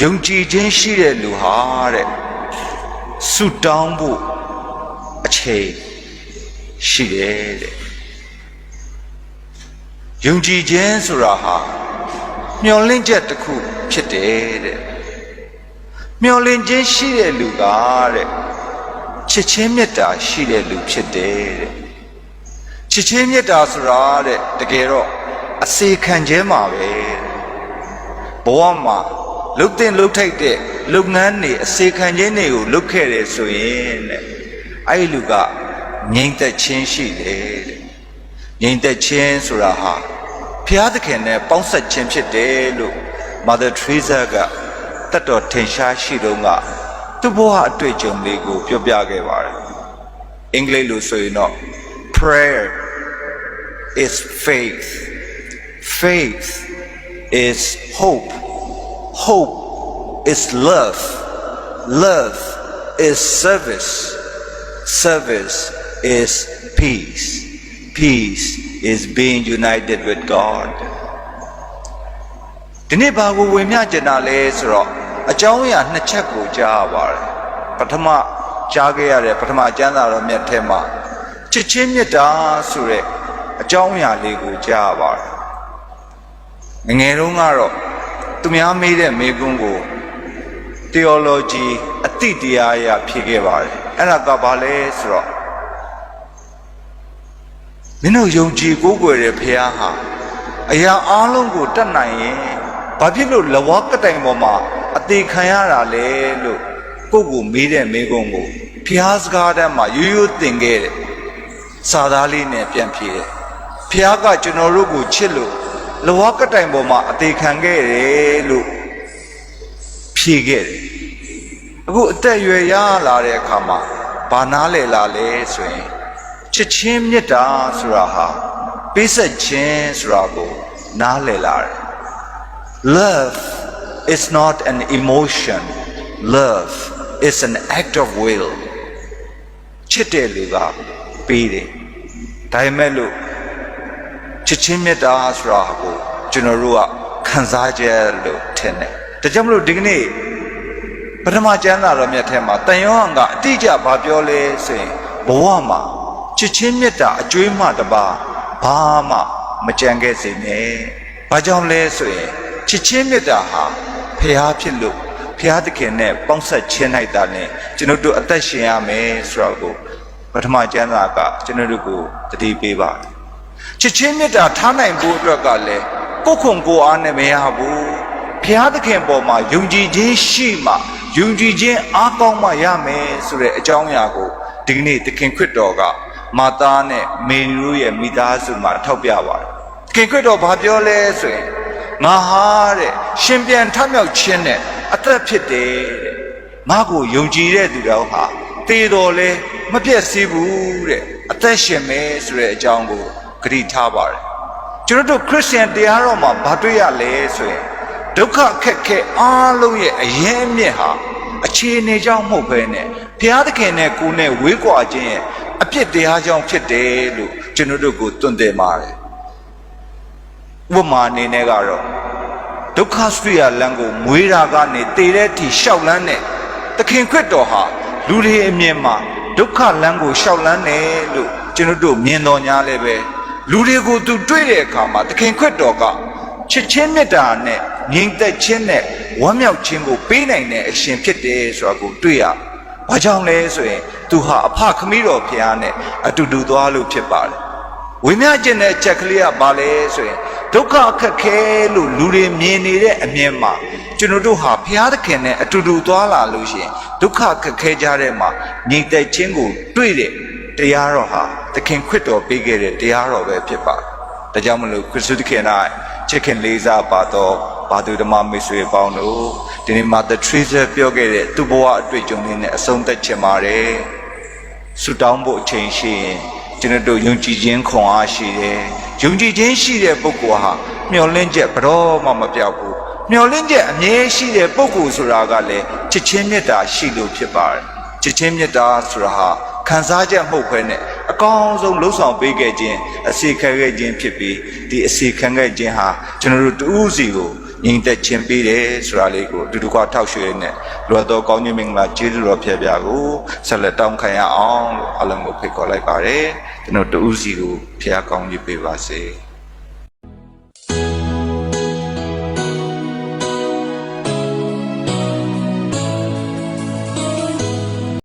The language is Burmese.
ယုံကြည်ခြင်းရှိတဲ့လူဟာတဲ့ဆုတောင်းဖို့အချိန်ရှိတယ်တဲ့ယုံကြည်ခြင်းဆိုတာဟာမျှော်လင့်ချက်တစ်ခုဖြစ်တယ်တဲ့မျှော်လင့်ခြင်းရှိတဲ့လူကတဲ့ချစ်ချင်းမေတ္တာရှိတဲ့လူဖြစ်တယ်တဲ့ချစ်ချင်းမေတ္တာဆိုတာတဲ့တကယ်တော့အစေခံခြင်းမှာပဲတဲ့ဘဝမှာ လုတ်တင်လုတ်ထိုက်တဲ့လုပ်ငန်းတွေအစေခံခြင်းတွေကိုလုပ်ခဲ့တယ်ဆိုရင်တဲ့အဲ့ဒီလူကငြိမ်သက်ခြင်းရှိတယ်တဲ့ငြိမ်သက်ခြင်းဆိုတာဟာဘုရားသခင်နဲ့ပေါင်းဆက်ခြင်းဖြစ်တယ်လို့ Mother Teresa ကတတ်တော်ထင်ရှားရှိတော့ကသူ့ဘဝအတွေ့အကြုံလေးကိုပြောပြခဲ့ပါတယ်အင်္ဂလိပ်လိုဆိုရင်တော့ prayer is faith faith is hope hope is love love is service service is peace peace is being united with god ဒီနေ့ဘာကိုဝင်မြကျင်တာလဲဆိုတော့အကြောင်းအရာနှစ်ချက်ကိုကြားရပါတယ်ပထမကြားခဲ့ရတဲ့ပထမကျမ်းစာတော်မြတ်ထဲမှာချစ်ချင်းမြတ်တာဆိုတဲ့အကြောင်းအရာလေးကိုကြားရပါတယ်ငယ်ငယ်တုန်းကတော့ သူများမေးတဲ့မေးခွန်းကို theology အတိတရားအရဖြေခဲ့ပါတယ်အဲ့ဒါကဘာလဲဆိုတော့မင်းတို့ယုံကြည်ကိုးကွယ်တဲ့ဘုရားဟာအရာအလုံးကိုတတ်နိုင်ရင်ဘာဖြစ်လို့လဝကတိုင်ပေါ်မှာအသေးခံရတာလဲလို့ကိုယ့်ကိုမေးတဲ့မေးခွန်းကိုဘုရားစကားတမ်းမှာရိုးရိုးသင်ခဲ့တယ်စာသားလေးနဲ့ပြန်ဖြေတယ်ဘုရားကကျွန်တော်တို့ကိုချစ်လို့ လဝကတိုင်ပေါ်မှာအသေးခံခဲ့တယ်လို့ဖြေခဲ့တယ်အခုအသက်အရွယ်ရလာတဲ့အခါမှာဘာနားလည်လာလဲဆိုရင်ချစ်ချင်းမေတ္တာဆိုတာဟာပေးဆက်ခြင်းဆိုတာကိုနားလည်လာတယ် Love is not an emotion. Love is an act of will. ချစ်တဲ့လူကပေးတယ်။ဒါပေမဲ့လို့ ချစ်ချင်းမေတ္တာဆိုတာကိုကျွန်တော်တို့ကခံစားကြလို့ထင်တယ်။ဒါကြောင့်မလို့ဒီကနေ့ပထမကျမ်းစာတော်မြတ်ထဲမှာတန်ယောဟန်ကအတိအကျဘာပြောလဲဆိုရင်ဘဝမှာချစ်ချင်းမေတ္တာအကျွေးမှတပါဘာမှမကြံခဲ့စေနဲ့။ဘာကြောင့်လဲဆိုရင်ချစ်ချင်းမေတ္တာဟာဖျားဖြစ်လို့ဖျားသခင်နဲ့ပေါင်းဆက်ခြင်းလိုက်တာနဲ့ကျွန်တော်တို့အသက်ရှင်ရမယ်ဆိုတော့ကိုပထမကျမ်းစာကကျွန်တော်တို့ကိုတတိပေးပါတယ် ချစ်ချင်းမေတ္တာထားနိုင်ဖို့အတွက်ကလည်းကိုယ်ခွန်ကိုယ်အားနဲ့မရဘူးဖျားသခင်ပေါ်မှာယုံကြည်ခြင်းရှိမှယုံကြည်ခြင်းအားကောင်းမှရမယ်ဆိုတဲ့အကြောင်းအရာကိုဒီကနေ့သခင်ခရစ်တော်ကမာသားနဲ့မေရီတို့ရဲ့မိသားစုမှာထောက်ပြပါတယ်သခင်ခရစ်တော်ဘာပြောလဲဆိုရင်ငါဟာတဲ့ရှင်ပြန်ထမြောက်ခြင်းနဲ့အသက်ဖြစ်တယ်တဲ့ငါကိုယုံကြည်တဲ့သူတော်ဟာတေတော်လဲမပြည့်စည်ဘူးတဲ့အသက်ရှင်မယ်ဆိုတဲ့အကြောင်းကို ဂရုထားပါတယ်ကျွန်တော်တို့ခရစ်ယာန်တရားတော်မှာဘာတွေ့ရလဲဆိုရင်ဒုက္ခခက်ခဲအားလုံးရဲ့အရင်အမြင့်ဟာအခြေအနေကြောင့်မဟုတ်ဘဲနဲ့ဘုရားသခင်နဲ့ကိုယ်နဲ့ဝေးကွာခြင်းရဲ့အပြစ်တရားကြောင့်ဖြစ်တယ်လို့ကျွန်တော်တို့ကိုတွင်တယ်ပါတယ်ဥပမာအနေနဲ့ကတော့ဒုက္ခစရိယာလမ်းကိုမွေးတာကနေတည်တဲ့အထိရှောက်လန်းတဲ့သခင်ခရစ်တော်ဟာလူတွေအမြင်မှာဒုက္ခလမ်းကိုရှောက်လန်းတယ်လို့ကျွန်တော်တို့မြင်တော်ညာလည်းပဲ လူတွေကိုသူတွေ့တဲ့အခါမှာသခင်ခရစ်တော်ကချစ်ချင်းမေတ္တာနဲ့ငြိမ်သက်ခြင်းနဲ့ဝမ်းမြောက်ခြင်းကိုပေးနိုင်တဲ့အရှင်ဖြစ်တယ်ဆိုတာကိုတွေ့ရ။ဘာကြောင့်လဲဆိုရင်သူဟာအဖခမည်းတော်ဖျားနဲ့အတူတူသွားလို့ဖြစ်ပါတယ်။ဝိညာဉ်ကျင်တဲ့ချက်ကလေးကဘာလဲဆိုရင်ဒုက္ခအခက်ခဲလို့လူတွေမြင်နေတဲ့အမြင်မှာကျွန်တော်တို့ဟာဘုရားသခင်နဲ့အတူတူသွားလာလို့ရှိရင်ဒုက္ခအခက်ခဲကြတဲ့မှာညီသက်ခြင်းကိုတွေ့တဲ့တရားတော်ဟာ သခင်ခွတ်တော်ပေးခဲ့တဲ့တရားတော်ပဲဖြစ်ပါတယ်။ဒါကြောင့်မလို့ခရစ်တုသခင်၌ချစ်ခင်လေးစားပါတော့ဘာသူဓမ္မမိတ်ဆွေပေါင်းတို့ဒီနေ့မှာ the treasure ပြောခဲ့တဲ့သူ့ဘဝအတွေ့အကြုံလေးနဲ့အဆုံးသတ်ချင်ပါတယ်။ဆူတောင်းဖို့အချိန်ရှိရင်ကျွန်တော်တို့ယုံကြည်ခြင်းခွန်အားရှိတယ်။ယုံကြည်ခြင်းရှိတဲ့ပုဂ္ဂိုလ်ဟာမျှော်လင့်ချက်ဘယ်တော့မှမပြောက်ဘူး။မျှော်လင့်ချက်အမြဲရှိတဲ့ပုဂ္ဂိုလ်ဆိုတာကလည်းချစ်ချင်းမေတ္တာရှိလို့ဖြစ်ပါတယ်။ချစ်ချင်းမေတ္တာဆိုတာဟာခံစားချက်မဟုတ်ဘဲနဲ့အ ကောင်းဆုံးလှုပ်ဆောင်ပေးခဲ့ခြင်းအစီခံခဲ့ခြင်းဖြစ်ပြီးဒီအစီခံခဲ့ခြင်းဟာကျွန်တော်တို့တူးစီကိုငြိမ်သက်ခြင်းပေးတယ်ဆိုတာလေးကိုအတူတကွထောက်ရွှေနဲ့လွယ်တော်ကောင်းခြင်းမင်္ဂလာကျေးဇူးတော်ဖျက်ပြကိုဆက်လက်တောင်းခံရအောင်လို့အလုံးကိုဖိတ်ခေါ်လိုက်ပါတယ်ကျွန်တော်တူးစီကိုဖျားကောင်းကြီးပေးပါစေ။